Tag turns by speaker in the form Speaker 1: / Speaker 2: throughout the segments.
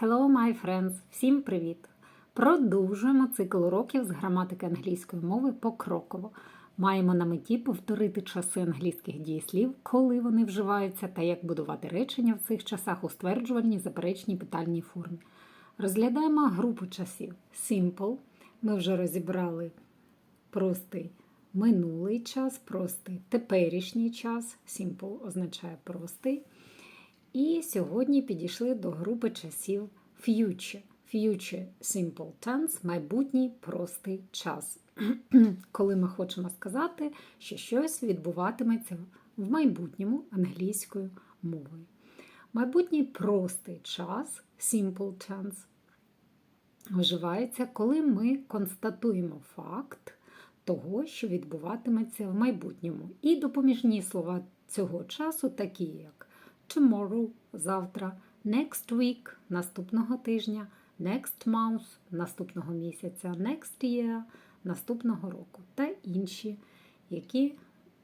Speaker 1: Hello, my friends! Всім привіт! Продовжуємо цикл уроків з граматики англійської мови покроково. Маємо на меті повторити часи англійських дієслів, коли вони вживаються, та як будувати речення в цих часах у стверджувальній, заперечній питальній формі. Розглядаємо групу часів. Simple. Ми вже розібрали простий минулий час, простий теперішній час. Simple означає простий. І сьогодні підійшли до групи часів future. Future simple tense – майбутній простий час. Коли ми хочемо сказати, що щось відбуватиметься в майбутньому англійською мовою. Майбутній простий час simple tense вживається, коли ми констатуємо факт того, що відбуватиметься в майбутньому. І допоміжні слова цього часу такі, як tomorrow завтра, next week наступного тижня, next month наступного місяця, next year наступного року та інші, які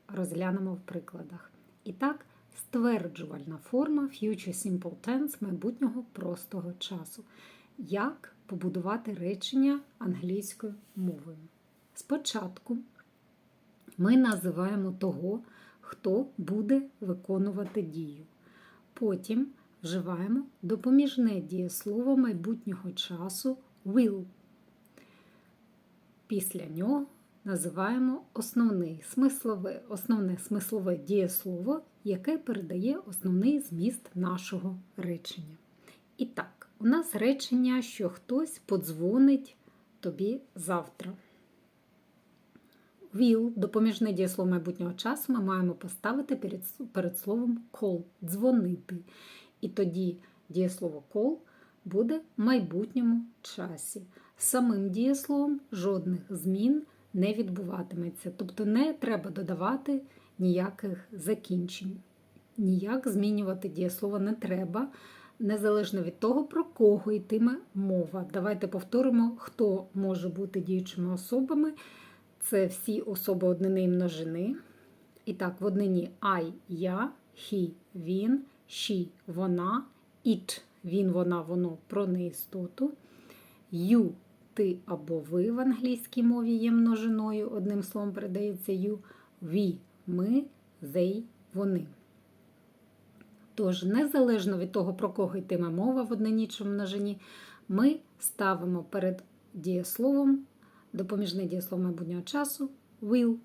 Speaker 1: розглянемо в прикладах. І так, стверджувальна форма future simple tense майбутнього простого часу. Як побудувати речення англійською мовою? Спочатку ми називаємо того, хто буде виконувати дію. Потім вживаємо допоміжне дієслово майбутнього часу will. Після нього називаємо основне смислове, основне смислове дієслово, яке передає основний зміст нашого речення. І так, у нас речення, що хтось подзвонить тобі завтра. Will, допоміжне дієслово майбутнього часу, ми маємо поставити перед, перед словом call дзвонити. І тоді дієслово call буде в майбутньому часі. Самим дієсловом жодних змін не відбуватиметься. Тобто не треба додавати ніяких закінчень. Ніяк змінювати дієслово не треба, незалежно від того, про кого йтиме мова. Давайте повторимо, хто може бути діючими особами. Це всі особи однини і множини. І так, в однині I, я, he, він, she, вона, it, він, вона, воно про неістоту. You, ти або ви в англійській мові є множиною, одним словом передається you. We, ми, they, вони. Тож, незалежно від того, про кого йтиме мова в однині чи множині, ми ставимо перед дієсловом допоміжне дієслово майбутнього часу will,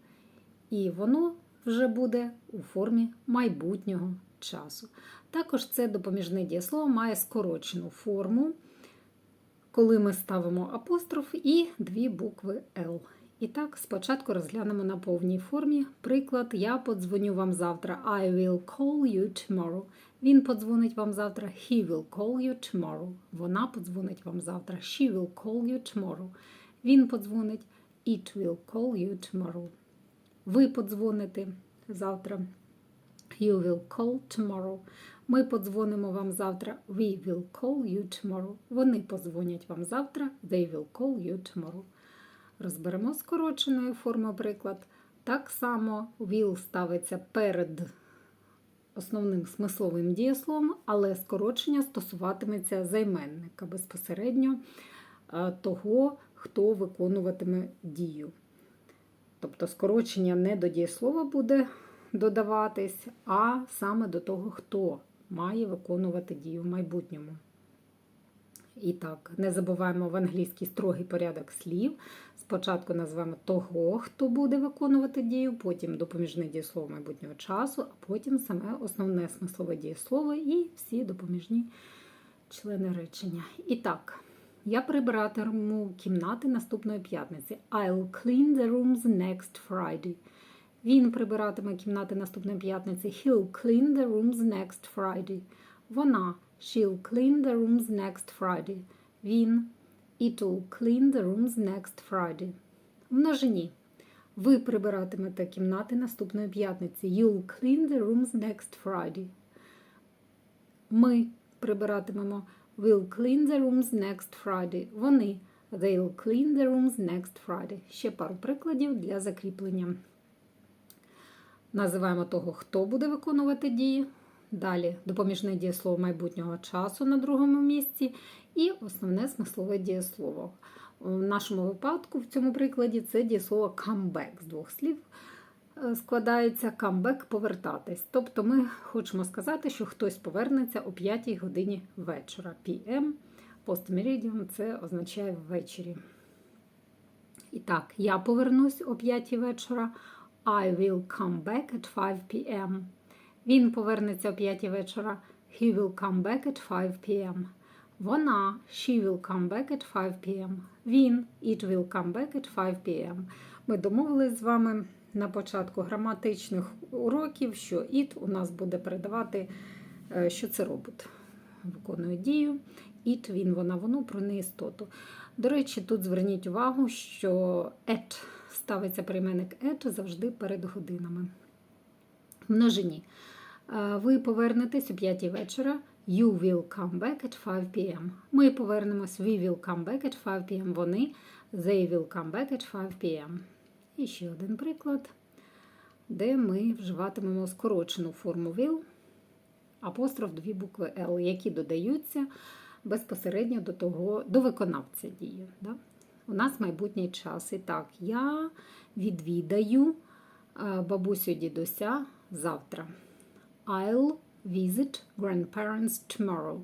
Speaker 1: і воно вже буде у формі майбутнього часу. Також це допоміжне дієслово має скорочену форму, коли ми ставимо апостроф і дві букви L. І так, спочатку розглянемо на повній формі. Приклад, я подзвоню вам завтра. I will call you tomorrow. Він подзвонить вам завтра. He will call you tomorrow. Вона подзвонить вам завтра. She will call you tomorrow. Він подзвонить. It will call you tomorrow. Ви подзвоните завтра. You will call tomorrow. Ми подзвонимо вам завтра. We will call you tomorrow. Вони подзвонять вам завтра. They will call you tomorrow. Розберемо скороченою формою приклад. Так само will ставиться перед основним смисловим дієсловом, але скорочення стосуватиметься займенника безпосередньо того, хто виконуватиме дію. Тобто скорочення не до дієслова буде додаватись, а саме до того, хто має виконувати дію в майбутньому. І так, не забуваємо в англійський строгий порядок слів. Спочатку називаємо того, хто буде виконувати дію, потім допоміжне дієслово майбутнього часу, а потім саме основне смислове дієслово і всі допоміжні члени речення. І так, я прибиратиму кімнати наступної п'ятниці. I'll clean the rooms next Friday. Він прибиратиме кімнати наступної п'ятниці. He'll clean the rooms next Friday. Вона she'll clean the rooms next Friday. Він it'll clean the rooms next Friday. В множині. Ви прибиратимете кімнати наступної п'ятниці. You'll clean the rooms next Friday. Ми прибиратимемо We'll clean the rooms next Friday. Вони They'll clean the rooms next Friday. Ще пару прикладів для закріплення. Називаємо того, хто буде виконувати дії. Далі допоміжне дієслово майбутнього часу на другому місці і основне смислове дієслово. У нашому випадку, в цьому прикладі, це дієслово come back з двох слів складається come back повертатись. Тобто ми хочемо сказати, що хтось повернеться о 5 годині вечора. PM, postmeridian – це означає ввечері. І так, я повернусь о 5 вечора. I will come back at 5 p.m. Він повернеться о 5 вечора. He will come back at 5 p.m. Вона she will come back at 5 p.m. Він it will come back at 5 p.m. Ми домовились з вами на початку граматичних уроків, що it у нас буде передавати, е, що це робот. Виконує дію. It, він, вона, воно про неістоту. До речі, тут зверніть увагу, що at ставиться прийменник at завжди перед годинами. Множині. Е, Ви повернетесь о 5 вечора. You will come back at 5 p.m. Ми повернемось. We will come back at 5 p.m. Вони. They will come back at 5 p.m. І ще один приклад, де ми вживатимемо скорочену форму will, апостроф дві букви L, які додаються безпосередньо до того, до виконавця дії. Да? У нас майбутній час. І так, я відвідаю е, бабусю дідуся завтра. I'll visit grandparents tomorrow.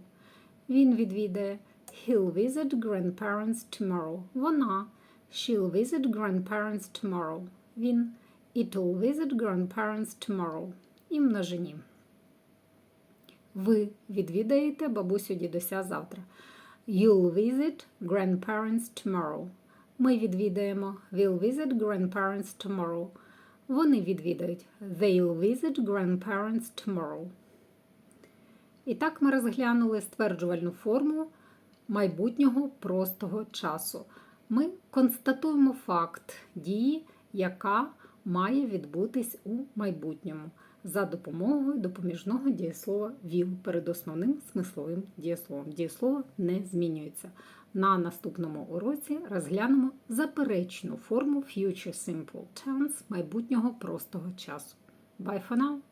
Speaker 1: Він відвідає He'll visit grandparents tomorrow. Вона She'll visit grandparents tomorrow. Він It'll visit grandparents tomorrow. І множині. Ви відвідаєте бабусю дідуся завтра. You'll visit grandparents tomorrow. Ми відвідаємо We'll visit grandparents tomorrow. Вони відвідають They'll visit grandparents tomorrow. І так ми розглянули стверджувальну форму майбутнього простого часу. Ми констатуємо факт дії, яка має відбутись у майбутньому за допомогою допоміжного дієслова will перед основним смисловим дієсловом. Дієслово не змінюється. На наступному уроці розглянемо заперечну форму future simple tense майбутнього простого часу. Bye for now!